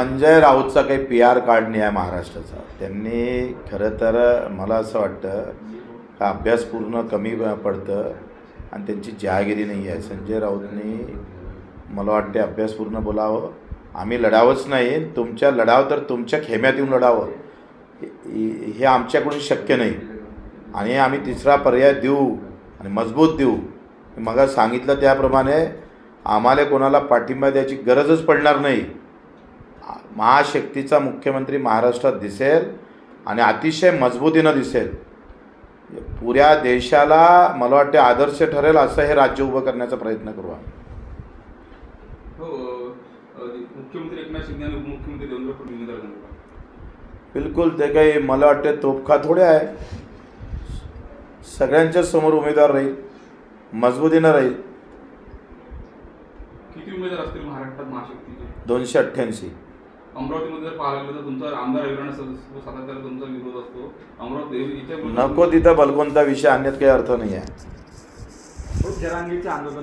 संजय राऊतचा काही P R card नाही आहे महाराष्ट्राचा. त्यांनी खरं तर मला असं वाटतं का अभ्यास पूर्ण कमी पडतं आणि त्यांची जहागिरी नाही आहे. संजय राऊतनी मला वाटते अभ्यास पूर्ण बोलावं. आम्ही लढावंच नाही. तुमच्या लढाव तर तुमच्या खेम्यात येऊन लढावं. हे- हे आमच्याकडून शक्य नाही. आणि आम्ही तिसरा पर्याय देऊ आणि मजबूत देऊ. मग सांगितलं त्याप्रमाणे आम्हाला कोणाला पाठिंबा द्यायची गरजच पडणार नाही. महाशक्तीचा मुख्यमंत्री महाराष्ट्रात दिसेल आणि अतिशय मजबूतीनं दिसेल. पुऱ्या देशाला मला वाटते आदर्श ठरेल असं हे राज्य उभं करण्याचा प्रयत्न करू आम्ही हो. बिलकुल ते काही मला वाटते तोफखा थोडे आहे. सगळ्यांच्या समोर उमेदवार राहील मजबूतीनं राहील. किती उमेदवार असतील महाराष्ट्रात महाशक्तीचे? दोनशे अठ्ठ्याऐंशी. अमरावतीमध्ये जर पाहायला गेलं तर तुमचा आमदार रविराणा सातत्याला तुमचा विरोध असतो. अमरावती इथे नको तिथं बलकोनता विषय आणण्यात काही अर्थ नाही आहे आंदोलन